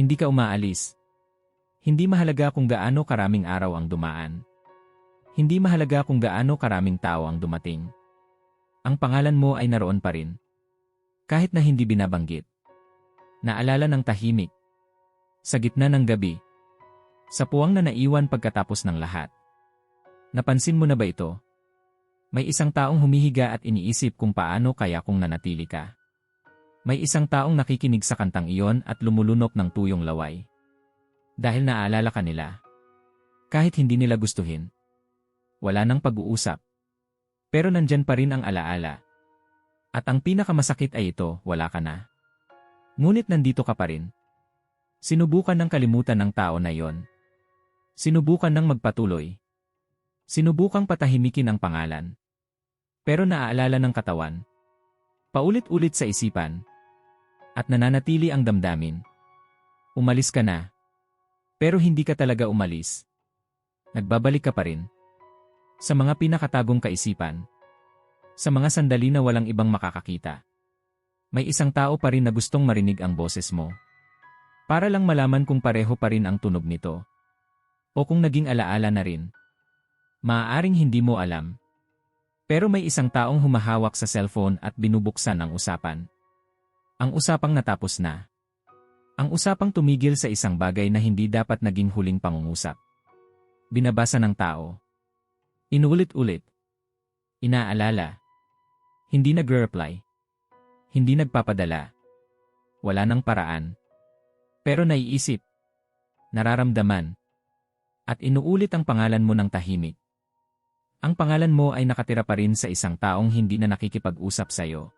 Hindi ka umaalis. Hindi mahalaga kung gaano karaming araw ang dumaan. Hindi mahalaga kung gaano karaming tao ang dumating. Ang pangalan mo ay naroon pa rin. Kahit na hindi binabanggit. Naalala ng tahimik. Sa gitna ng gabi. Sa puwang na naiwan pagkatapos ng lahat. Napansin mo na ba ito? May isang taong humihiga at iniisip kung paano kaya kung nanatili ka. May isang taong nakikinig sa kantang iyon at lumulunok ng tuyong laway. Dahil naaalala ka nila. Kahit hindi nila gustuhin. Wala nang pag-uusap. Pero nandyan pa rin ang alaala. At ang pinakamasakit ay ito, wala ka na. Ngunit nandito ka pa rin. Sinubukan ng kalimutan ng tao na yon. Sinubukan ng magpatuloy. Sinubukang patahimikin ang pangalan. Pero naaalala ng katawan. Paulit-ulit sa isipan. At nananatili ang damdamin. Umalis ka na. Pero hindi ka talaga umalis. Nagbabalik ka pa rin. Sa mga pinakatagong kaisipan. Sa mga sandali na walang ibang makakakita. May isang tao pa rin na gustong marinig ang boses mo. Para lang malaman kung pareho pa rin ang tunog nito. O kung naging alaala na rin. Maaaring hindi mo alam. Pero may isang taong humahawak sa cellphone at binubuksan ang usapan. Ang usapang natapos na. Ang usapang tumigil sa isang bagay na hindi dapat naging huling pangungusap. Binabasa ng tao. Inulit-ulit. Inaalala. Hindi nagre-reply. Hindi nagpapadala. Wala nang paraan. Pero naiisip. Nararamdaman. At inuulit ang pangalan mo ng tahimik. Ang pangalan mo ay nakatira pa rin sa isang taong hindi na nakikipag-usap sa'yo.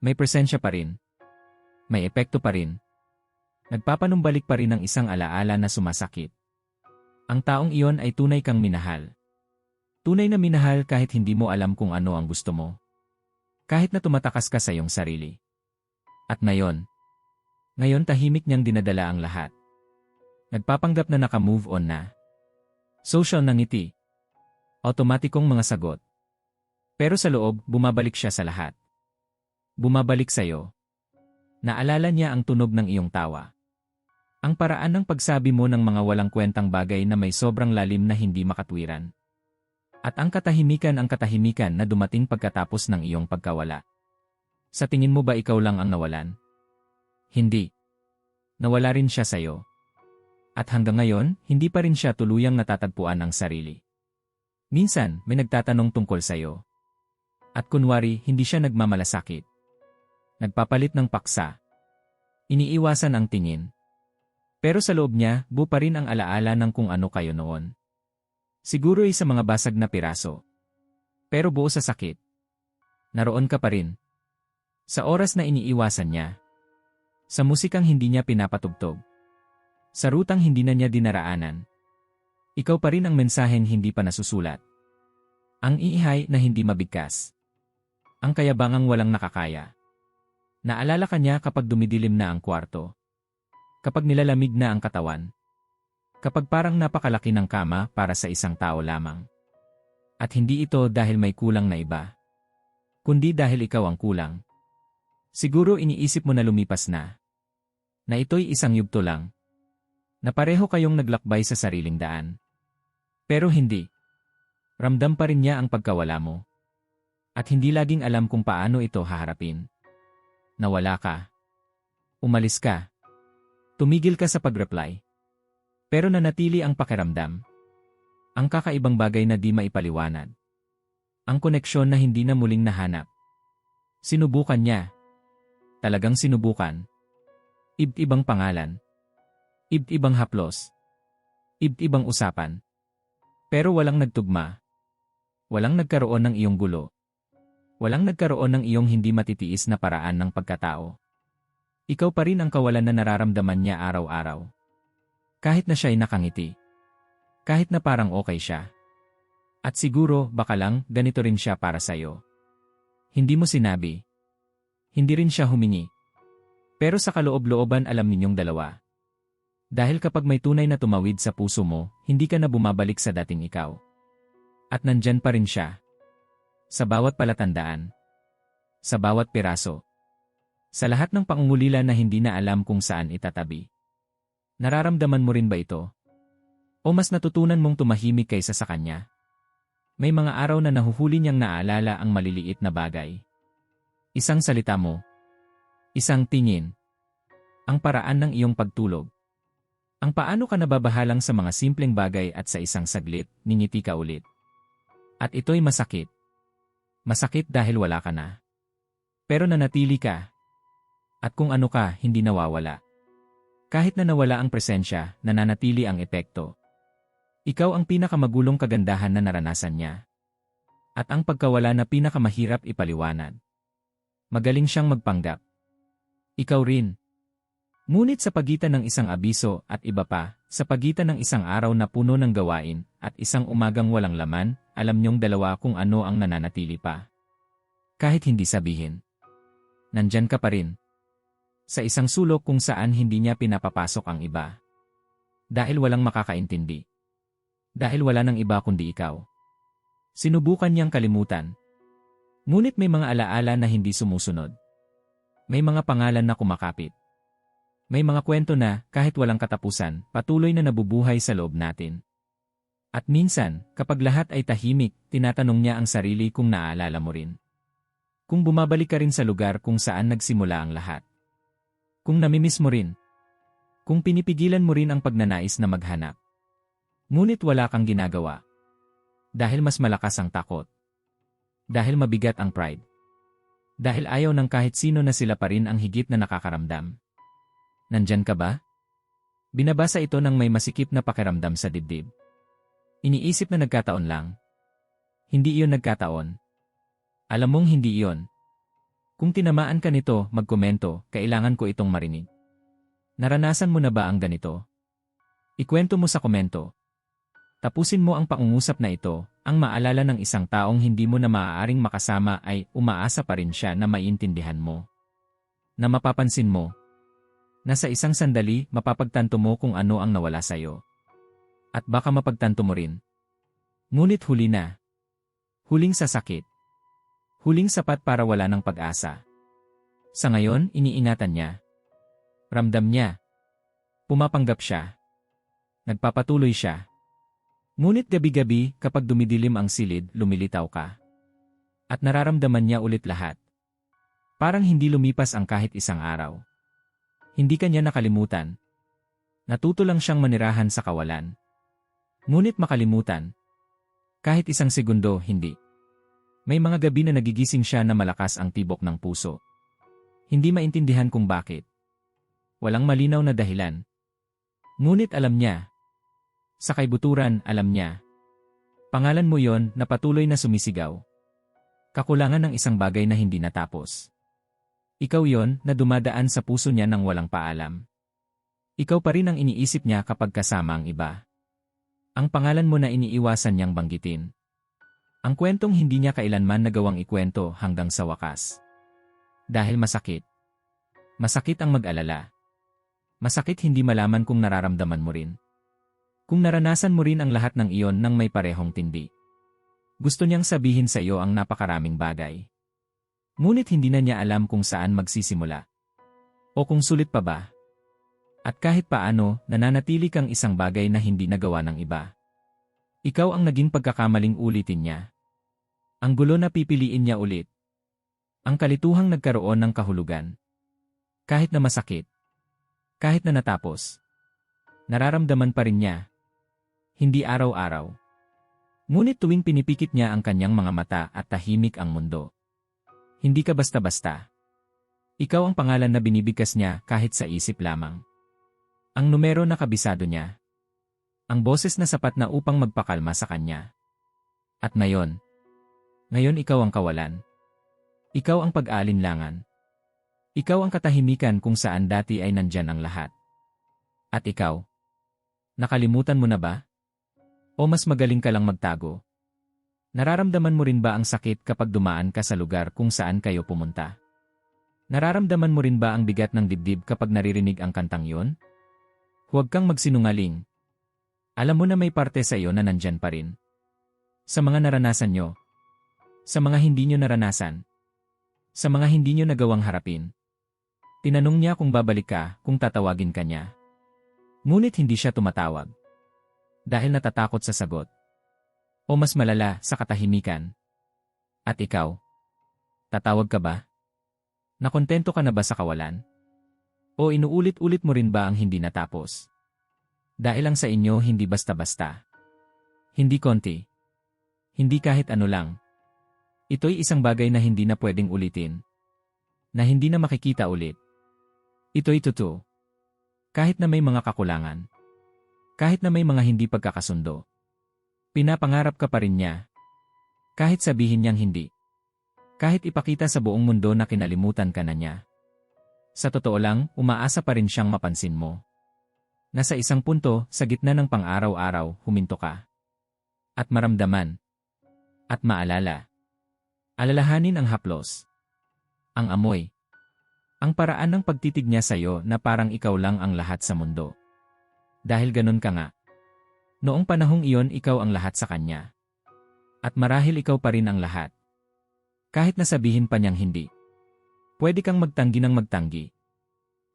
May presensya pa rin. May epekto pa rin. Nagpapanumbalik pa rin ang isang alaala na sumasakit. Ang taong iyon ay tunay kang minahal. Tunay na minahal kahit hindi mo alam kung ano ang gusto mo. Kahit na tumatakas ka sa iyong sarili. At ngayon, ngayon tahimik niyang dinadala ang lahat. Nagpapanggap na naka-move on na. Social na ngiti. Automatikong mga sagot. Pero sa loob, bumabalik siya sa lahat. Bumabalik sa'yo. Naalala niya ang tunog ng iyong tawa. Ang paraan ng pagsabi mo ng mga walang kwentang bagay na may sobrang lalim na hindi makatwiran. At ang katahimikan ang katahimikan na dumating pagkatapos ng iyong pagkawala. Sa tingin mo ba ikaw lang ang nawalan? Hindi. Nawala rin siya sa'yo. At hanggang ngayon, hindi pa rin siya tuluyang natatagpuan ang sarili. Minsan, may nagtatanong tungkol sa'yo. At kunwari, hindi siya nagmamalasakit. Nagpapalit ng paksa. Iniiwasan ang tingin. Pero sa loob niya, bu pa rin ang alaala ng kung ano kayo noon. Siguro ay sa mga basag na piraso. Pero buo sa sakit. Naroon ka pa rin. Sa oras na iniiwasan niya. Sa musikang hindi niya pinapatugtog. Sa rutang hindi na niya dinaraanan. Ikaw pa rin ang mensaheng hindi pa nasusulat. Ang iihay na hindi mabigkas. Ang kayabangang walang nakakaya. Naalala ka niya kapag dumidilim na ang kwarto. Kapag nilalamig na ang katawan. Kapag parang napakalaki ng kama para sa isang tao lamang. At hindi ito dahil may kulang na iba. Kundi dahil ikaw ang kulang. Siguro iniisip mo na lumipas na. Na ito'y isang yugto lang. Na pareho kayong naglakbay sa sariling daan. Pero hindi. Ramdam pa rin niya ang pagkawala mo. At hindi laging alam kung paano ito haharapin. Nawala ka. Umalis ka. Tumigil ka sa pag-reply. Pero nanatili ang pakiramdam. Ang kakaibang bagay na di maipaliwanag. Ang koneksyon na hindi na muling nahanap. Sinubukan niya. Talagang sinubukan. Ibt-ibang pangalan. Ibt-ibang haplos. Ibt-ibang usapan. Pero walang nagtugma. Walang nagkaroon ng iyong gulo. Walang nagkaroon ng iyong hindi matitiis na paraan ng pagkatao. Ikaw pa rin ang kawalan na nararamdaman niya araw-araw. Kahit na siya'y nakangiti. Kahit na parang okay siya. At siguro, baka lang, ganito rin siya para sa'yo. Hindi mo sinabi. Hindi rin siya humingi. Pero sa kaloob-looban alam ninyong dalawa. Dahil kapag may tunay na tumawid sa puso mo, hindi ka na bumabalik sa dating ikaw. At nandyan pa rin siya. Sa bawat palatandaan. Sa bawat piraso. Sa lahat ng pangungulila na hindi na alam kung saan itatabi. Nararamdaman mo rin ba ito? O mas natutunan mong tumahimik kaysa sa kanya? May mga araw na nahuhuli niyang naaalala ang maliliit na bagay. Isang salita mo. Isang tingin. Ang paraan ng iyong pagtulog. Ang paano ka nababahalang sa mga simpleng bagay at sa isang saglit, ningiti ka ulit. At ito'y masakit. Masakit dahil wala ka na. Pero nanatili ka. At kung ano ka, hindi nawawala. Kahit na nawala ang presensya, nananatili ang epekto. Ikaw ang pinakamagulong kagandahan na naranasan niya. At ang pagkawala na pinakamahirap ipaliwanag. Magaling siyang magpanggap. Ikaw rin. Ngunit sa pagitan ng isang abiso at iba pa, sa pagitan ng isang araw na puno ng gawain at isang umagang walang laman, alam niyong dalawa kung ano ang nananatili pa. Kahit hindi sabihin. Nandyan ka pa rin sa isang sulok kung saan hindi niya pinapapasok ang iba. Dahil walang makakaintindi. Dahil wala nang iba kundi ikaw. Sinubukan niyang kalimutan. Ngunit may mga alaala na hindi sumusunod. May mga pangalan na kumakapit. May mga kwento na, kahit walang katapusan, patuloy na nabubuhay sa loob natin. At minsan, kapag lahat ay tahimik, tinatanong niya ang sarili kung naaalala mo rin. Kung bumabalik ka rin sa lugar kung saan nagsimula ang lahat. Kung namimiss mo rin. Kung pinipigilan mo rin ang pagnanais na maghanap. Ngunit wala kang ginagawa. Dahil mas malakas ang takot. Dahil mabigat ang pride. Dahil ayaw ng kahit sino na sila pa rin ang higit na nakakaramdam. Nandyan ka ba? Binabasa ito ng may masikip na pakiramdam sa dibdib. Iniisip na nagkataon lang. Hindi iyon nagkataon. Alam mong hindi iyon. Kung tinamaan ka nito, magkomento, kailangan ko itong marinig. Naranasan mo na ba ang ganito? Ikwento mo sa komento. Tapusin mo ang pangungusap na ito, ang maalala ng isang taong hindi mo na maaaring makasama ay umaasa pa rin siya na maiintindihan mo. Na mapapansin mo. Na sa isang sandali, mapapagtanto mo kung ano ang nawala sa'yo. At baka mapagtanto mo rin. Ngunit huli na. Huling sa sakit. Huling sapat para wala ng pag-asa. Sa ngayon, iniingatan niya. Ramdam niya. Pumapanggap siya. Nagpapatuloy siya. Ngunit gabi-gabi, kapag dumidilim ang silid, lumilitaw ka. At nararamdaman niya ulit lahat. Parang hindi lumipas ang kahit isang araw. Hindi kanya nakalimutan. Natuto lang siyang manirahan sa kawalan. Ngunit makalimutan. Kahit isang segundo, hindi. May mga gabi na nagigising siya na malakas ang tibok ng puso. Hindi maintindihan kung bakit. Walang malinaw na dahilan. Ngunit alam niya. Sa kaibuturan, alam niya. Pangalan mo yon na patuloy na sumisigaw. Kakulangan ng isang bagay na hindi natapos. Ikaw yon na dumadaan sa puso niya nang walang paalam. Ikaw pa rin ang iniisip niya kapag kasama ang iba. Ang pangalan mo na iniiwasan niyang banggitin. Ang kwentong hindi niya kailanman nagawang ikwento hanggang sa wakas. Dahil masakit. Masakit ang mag-alala. Masakit hindi malaman kung nararamdaman mo rin. Kung naranasan mo rin ang lahat ng iyon nang may parehong tindi. Gusto niyang sabihin sa iyo ang napakaraming bagay. Ngunit hindi na niya alam kung saan magsisimula. O kung sulit pa ba. At kahit paano, nananatili kang isang bagay na hindi nagawa ng iba. Ikaw ang naging pagkakamaling ulitin niya. Ang gulo na pipiliin niya ulit. Ang kalituhang nagkaroon ng kahulugan. Kahit na masakit. Kahit na natapos. Nararamdaman pa rin niya. Hindi araw-araw. Ngunit tuwing pinipikit niya ang kanyang mga mata at tahimik ang mundo. Hindi ka basta-basta. Ikaw ang pangalan na binibigkas niya kahit sa isip lamang. Ang numero na kabisado niya. Ang boses na sapat na upang magpakalma sa kanya. At ngayon, ngayon ikaw ang kawalan. Ikaw ang pag-aalinlangan. Ikaw ang katahimikan kung saan dati ay nandyan ang lahat. At ikaw? Nakalimutan mo na ba? O mas magaling ka lang magtago? Nararamdaman mo rin ba ang sakit kapag dumaan ka sa lugar kung saan kayo pumunta? Nararamdaman mo rin ba ang bigat ng dibdib kapag naririnig ang kantang yon? Huwag kang magsinungaling, alam mo na may parte sa iyo na nandyan pa rin. Sa mga naranasan nyo. Sa mga hindi nyo naranasan. Sa mga hindi nyo nagawang harapin. Tinanong niya kung babalik ka, kung tatawagin ka niya. Ngunit hindi siya tumatawag. Dahil natatakot sa sagot. O mas malala, sa katahimikan. At ikaw? Tatawag ka ba? Nakontento ka na ba sa kawalan? O inuulit-ulit mo rin ba ang hindi natapos? Dahil lang sa inyo hindi basta-basta. Hindi konti. Hindi kahit ano lang. Ito'y isang bagay na hindi na pwedeng ulitin. Na hindi na makikita ulit. Ito'y totoo. Kahit na may mga kakulangan. Kahit na may mga hindi pagkakasundo. Pinapangarap ka pa rin niya. Kahit sabihin niyang hindi. Kahit ipakita sa buong mundo na kinalimutan ka na niya. Sa totoo lang, umaasa pa rin siyang mapansin mo. Nasa isang punto, sa gitna ng pang-araw-araw, huminto ka. At maramdaman. At maalala. Alalahanin ang haplos. Ang amoy. Ang paraan ng pagtitig niya sa'yo na parang ikaw lang ang lahat sa mundo. Dahil ganun ka nga. Noong panahong iyon ikaw ang lahat sa kanya. At marahil ikaw pa rin ang lahat. Kahit nasabihin pa niyang hindi. Pwede kang magtanggi ng magtanggi.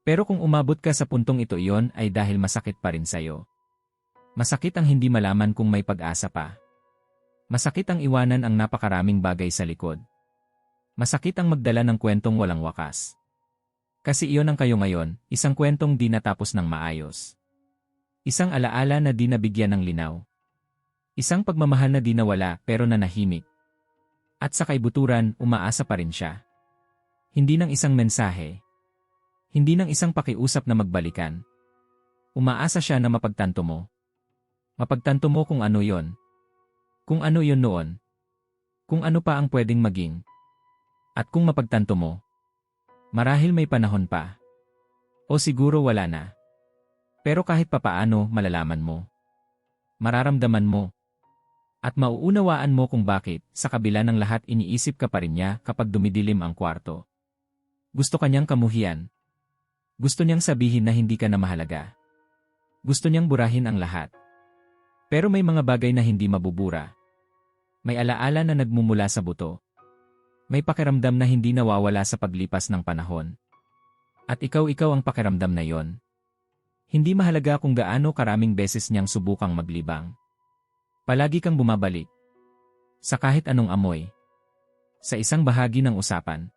Pero kung umabot ka sa puntong ito iyon ay dahil masakit pa rin sa'yo. Masakit ang hindi malaman kung may pag-asa pa. Masakit ang iwanan ang napakaraming bagay sa likod. Masakit ang magdala ng kwentong walang wakas. Kasi iyon ang kayo ngayon, isang kwentong di natapos ng maayos. Isang alaala na di nabigyan ng linaw. Isang pagmamahal na di nawala pero nanahimik. At sa kaibuturan, umaasa pa rin siya. Hindi ng isang mensahe, hindi ng isang pakiusap na magbalikan. Umaasa siya na mapagtanto mo. Mapagtanto mo kung ano yon. Kung ano yon noon. Kung ano pa ang pwedeng maging. At kung mapagtanto mo. Marahil may panahon pa. O siguro wala na. Pero kahit papaano malalaman mo. Mararamdaman mo. At mauunawaan mo kung bakit, sa kabila ng lahat iniisip ka pa rin niya kapag dumidilim ang kwarto. Gusto kanyang kamuhian, gusto niyang sabihin na hindi ka na mahalaga. Gusto niyang burahin ang lahat. Pero may mga bagay na hindi mabubura. May alaala na nagmumula sa buto. May pakiramdam na hindi nawawala sa paglipas ng panahon. At ikaw-ikaw ang pakiramdam na yon. Hindi mahalaga kung gaano karaming beses niyang subukang maglibang. Palagi kang bumabalik. Sa kahit anong amoy. Sa isang bahagi ng usapan.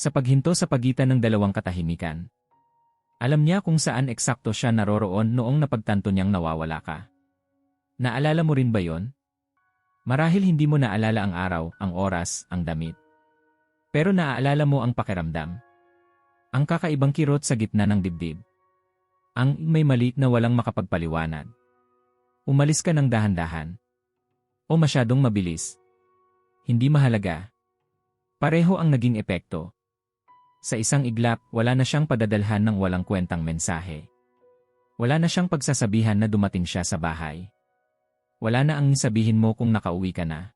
Sa paghinto sa pagitan ng dalawang katahimikan. Alam niya kung saan eksakto siya naroroon noong napagtanto niyang nawawala ka. Naalala mo rin ba yon? Marahil hindi mo naalala ang araw, ang oras, ang damit. Pero naaalala mo ang pakiramdam. Ang kakaibang kirot sa gitna ng dibdib. Ang may mali na walang makapagpaliwanag. Umalis ka ng dahan-dahan. O masyadong mabilis. Hindi mahalaga. Pareho ang naging epekto. Sa isang iglap, wala na siyang padadalhan ng walang kwentang mensahe. Wala na siyang pagsasabihan na dumating siya sa bahay. Wala na ang sabihin mo kung nakauwi ka na.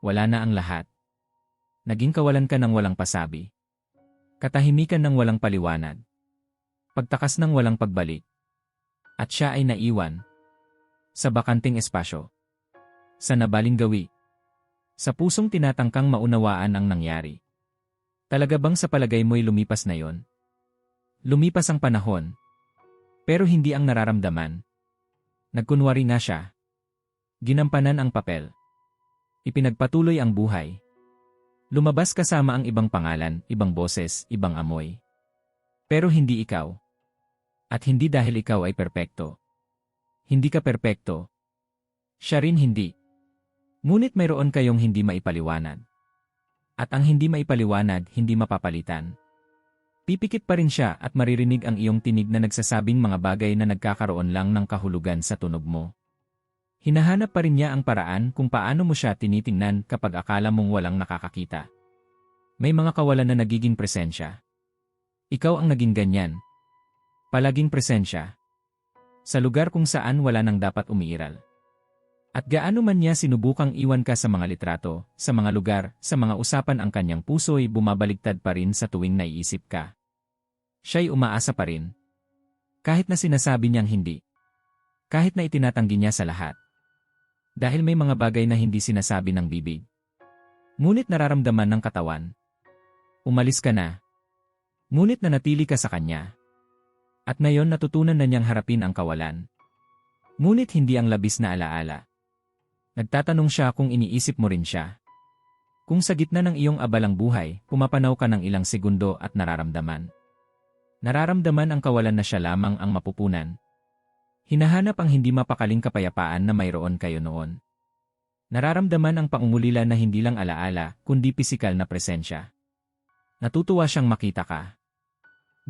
Wala na ang lahat. Naging kawalan ka ng walang pasabi. Katahimikan ng walang paliwanag. Pagtakas ng walang pagbalik. At siya ay naiwan. Sa bakanting espasyo. Sa nabaling gawi. Sa pusong tinatangkang maunawaan ang nangyari. Talaga bang sa palagay mo'y lumipas na yon? Lumipas ang panahon. Pero hindi ang nararamdaman. Nagkunwari nga siya. Ginampanan ang papel. Ipinagpatuloy ang buhay. Lumabas kasama ang ibang pangalan, ibang boses, ibang amoy. Pero hindi ikaw. At hindi dahil ikaw ay perpekto. Hindi ka perpekto. Siya rin hindi. Ngunit mayroon kayong hindi maipaliwanag. At ang hindi maipaliwanag, hindi mapapalitan. Pipikit pa rin siya at maririnig ang iyong tinig na nagsasabing mga bagay na nagkakaroon lang ng kahulugan sa tunog mo. Hinahanap pa rin niya ang paraan kung paano mo siya tinitingnan kapag akala mong walang nakakakita. May mga kawalan na nagiging presensya. Ikaw ang naging ganyan. Palaging presensya. Sa lugar kung saan wala nang dapat umiiral. At gaano man niya sinubukang iwan ka sa mga litrato, sa mga lugar, sa mga usapan ang kanyang puso'y bumabaligtad pa rin sa tuwing naiisip ka. Siya'y umaasa pa rin. Kahit na sinasabi niyang hindi. Kahit na itinatanggi niya sa lahat. Dahil may mga bagay na hindi sinasabi ng bibig. Ngunit nararamdaman ng katawan. Umalis ka na. Ngunit nanatili ka sa kanya. At ngayon natutunan na niyang harapin ang kawalan. Ngunit hindi ang labis na alaala. Nagtatanong siya kung iniisip mo rin siya. Kung sa gitna ng iyong abalang buhay, pumapanaw ka ng ilang segundo at nararamdaman. Nararamdaman ang kawalan na siya lamang ang mapupunan. Hinahanap ang hindi mapakaling kapayapaan na mayroon kayo noon. Nararamdaman ang pangungulila na hindi lang alaala, kundi pisikal na presensya. Natutuwa siyang makita ka.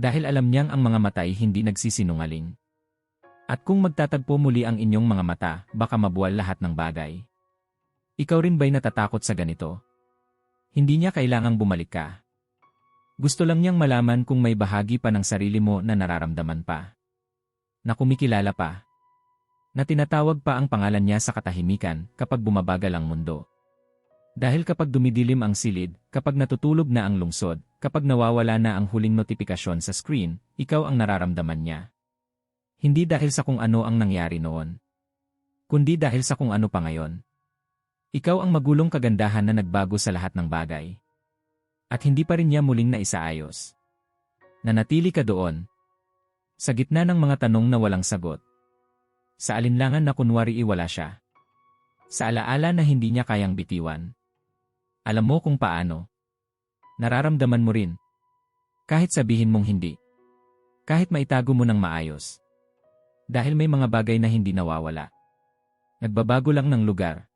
Dahil alam niyang ang mga matay hindi nagsisinungaling. At kung magtatagpo muli ang inyong mga mata, baka mabuwal lahat ng bagay. Ikaw rin ba'y natatakot sa ganito? Hindi niya kailangang bumalik ka. Gusto lang niyang malaman kung may bahagi pa ng sarili mo na nararamdaman pa. Na kumikilala pa. Na tinatawag pa ang pangalan niya sa katahimikan kapag bumabagal ang mundo. Dahil kapag dumidilim ang silid, kapag natutulog na ang lungsod, kapag nawawala na ang huling notifikasyon sa screen, ikaw ang nararamdaman niya. Hindi dahil sa kung ano ang nangyari noon. Kundi dahil sa kung ano pa ngayon. Ikaw ang magulong kagandahan na nagbago sa lahat ng bagay. At hindi pa rin niya muling naisaayos. Nanatili ka doon. Sa gitna ng mga tanong na walang sagot. Sa alinlangan na kunwari iwala siya. Sa alaala na hindi niya kayang bitiwan. Alam mo kung paano. Nararamdaman mo rin. Kahit sabihin mong hindi. Kahit maitago mo ng maayos. Dahil may mga bagay na hindi nawawala. Nagbabago lang ng lugar.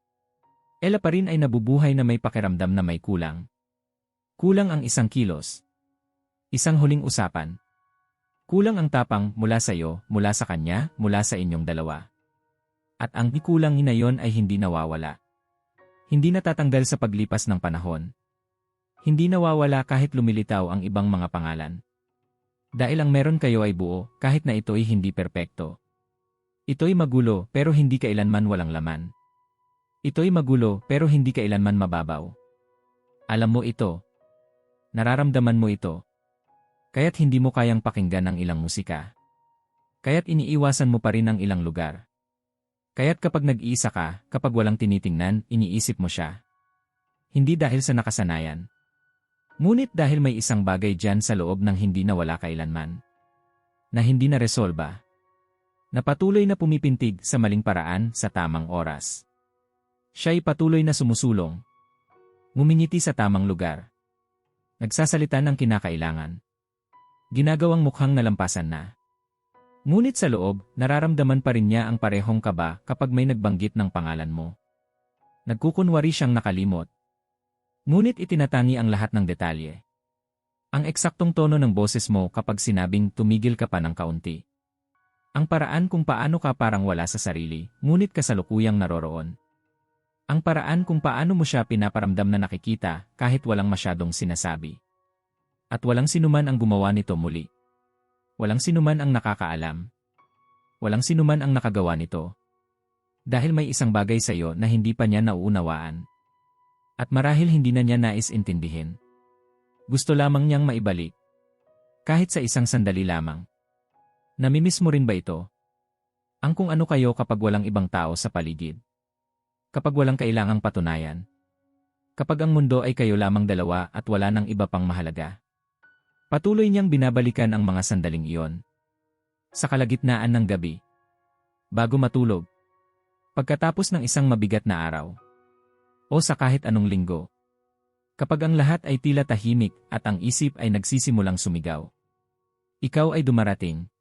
Ella pa rin ay nabubuhay na may pakiramdam na may kulang. Kulang ang isang kilos. Isang huling usapan. Kulang ang tapang mula sa iyo, mula sa kanya, mula sa inyong dalawa. At ang ikulang na yon ay hindi nawawala. Hindi natatanggal sa paglipas ng panahon. Hindi nawawala kahit lumilitaw ang ibang mga pangalan. Dahil ang meron kayo ay buo, kahit na ito ay hindi perpekto. Ito'y magulo pero hindi kailanman walang laman. Ito'y magulo pero hindi kailanman mababaw. Alam mo ito. Nararamdaman mo ito. Kaya't hindi mo kayang pakinggan ang ilang musika. Kaya't iniiwasan mo pa rin ang ilang lugar. Kaya't kapag nag-iisa ka, kapag walang tinitingnan, iniisip mo siya. Hindi dahil sa nakasanayan. Ngunit dahil may isang bagay dyan sa loob ng hindi nawala kailanman. Na hindi na resolba na patuloy na pumipintig sa maling paraan sa tamang oras. Siya'y patuloy na sumusulong. Ngumingiti sa tamang lugar. Nagsasalita ng kinakailangan. Ginagawang mukhang nalampasan na. Ngunit sa loob, nararamdaman pa rin niya ang parehong kaba kapag may nagbanggit ng pangalan mo. Nagkukunwari siyang nakalimot. Ngunit itinatangi ang lahat ng detalye. Ang eksaktong tono ng boses mo kapag sinabing tumigil ka pa ng kaunti. Ang paraan kung paano ka parang wala sa sarili, ngunit kasalukuyang naroroon. Ang paraan kung paano mo siya pinaparamdam na nakikita kahit walang masyadong sinasabi. At walang sinuman ang gumawa nito muli. Walang sinuman ang nakakaalam. Walang sinuman ang nakagawa nito. Dahil may isang bagay sa iyo na hindi pa niya nauunawaan. At marahil hindi na niya nais intindihin. Gusto lamang niyang maibalik. Kahit sa isang sandali lamang. Namimiss mo rin ba ito? Ang kung ano kayo kapag walang ibang tao sa paligid. Kapag walang kailangang patunayan. Kapag ang mundo ay kayo lamang dalawa at wala nang iba pang mahalaga. Patuloy niyang binabalikan ang mga sandaling iyon. Sa kalagitnaan ng gabi. Bago matulog. Pagkatapos ng isang mabigat na araw. O sa kahit anong linggo. Kapag ang lahat ay tila tahimik at ang isip ay nagsisimulang sumigaw. Ikaw ay dumarating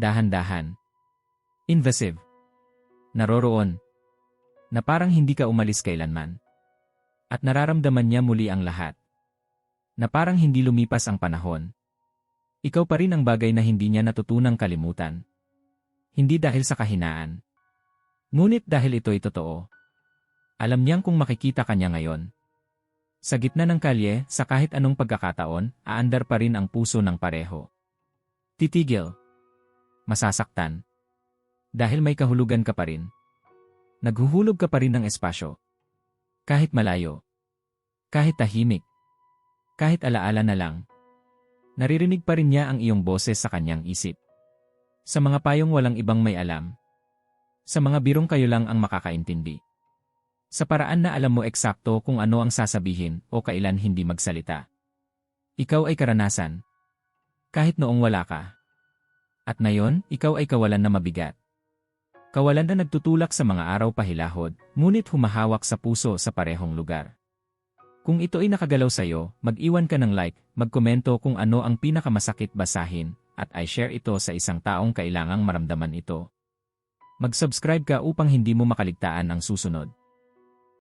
dahan-dahan. Invasive. Naroroon. Na parang hindi ka umalis kailanman. At nararamdaman niya muli ang lahat. Na parang hindi lumipas ang panahon. Ikaw pa rin ang bagay na hindi niya natutunang kalimutan. Hindi dahil sa kahinaan. Ngunit dahil ito'y totoo. Alam niyang kung makikita kanya ngayon. Sa gitna ng kalye, sa kahit anong pagkakataon, aandar pa rin ang puso ng pareho. Titigil masasaktan. Dahil may kahulugan ka pa rin. Naghuhulog ka pa rin ng espasyo. Kahit malayo. Kahit tahimik. Kahit alaala na lang. Naririnig pa rin niya ang iyong boses sa kanyang isip. Sa mga payong walang ibang may alam. Sa mga birong kayo lang ang makakaintindi. Sa paraan na alam mo eksakto kung ano ang sasabihin o kailan hindi magsalita. Ikaw ay karanasan. Kahit noong wala ka. At ngayon, ikaw ay kawalan na mabigat. Kawalan na nagtutulak sa mga araw pahilahod, ngunit humahawak sa puso sa parehong lugar. Kung ito ay nakagalaw sa'yo, mag-iwan ka ng like, magkomento kung ano ang pinakamasakit basahin, at i-share ito sa isang taong kailangang maramdaman ito. Mag-subscribe ka upang hindi mo makaligtaan ang susunod.